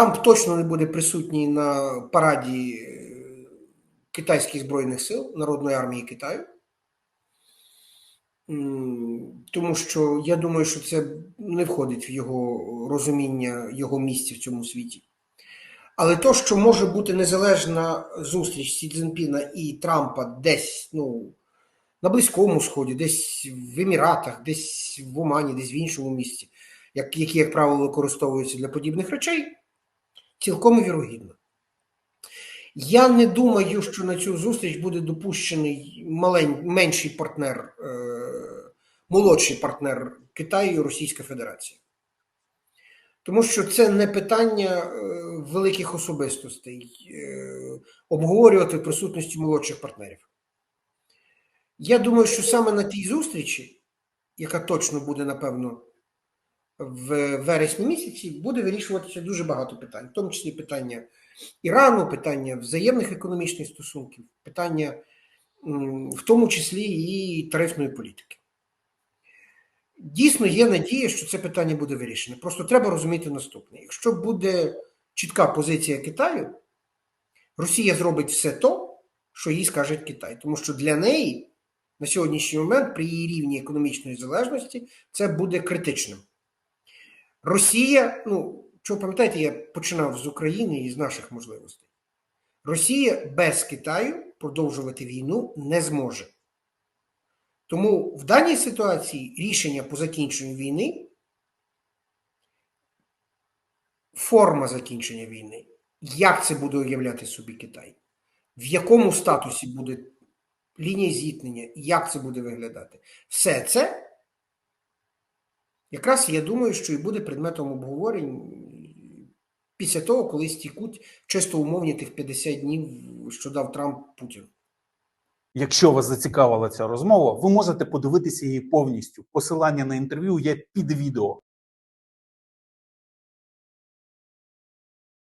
Трамп точно не буде присутній на параді е, китайських збройних сил Народної армії Китаю. Тому що я думаю, що це не входить в його розуміння його місця в цьому світі. Але то, що може бути незалежна зустріч Сі Цзінпіна і Трампа десь ну, на Близькому Сході, десь в Еміратах, десь в Омані, десь в іншому місці, як, які, як правило, використовуються для подібних речей, цілком вірогідно. Я не думаю, що на цю зустріч буде допущений малень, менший партнер, е, молодший партнер Китаю і Російська Федерація. Тому що це не питання е, великих особистостей е, обговорювати в присутності молодших партнерів. Я думаю, що саме на тій зустрічі, яка точно буде, напевно, в вересні місяці, буде вирішуватися дуже багато питань, в тому числі питання Ірану, питання взаємних економічних стосунків, питання в тому числі і тарифної політики. Дійсно, є надія, що це питання буде вирішено. Просто треба розуміти наступне: якщо буде чітка позиція Китаю, Росія зробить все то, що їй скаже Китай. Тому що для неї на сьогоднішній момент при її рівні економічної залежності це буде критичним. Росія, ну, що пам'ятаєте, я починав з України і з наших можливостей. Росія без Китаю продовжувати війну не зможе. Тому в даній ситуації рішення по закінченню війни, форма закінчення війни, як це буде уявляти собі Китай, в якому статусі буде лінія зіткнення, як це буде виглядати, все це якраз я думаю, що і буде предметом обговорень після того, коли стікуть чисто умовні тих 50 днів, що дав Трамп Путін. Якщо вас зацікавила ця розмова, ви можете подивитися її повністю. Посилання на інтерв'ю є під відео.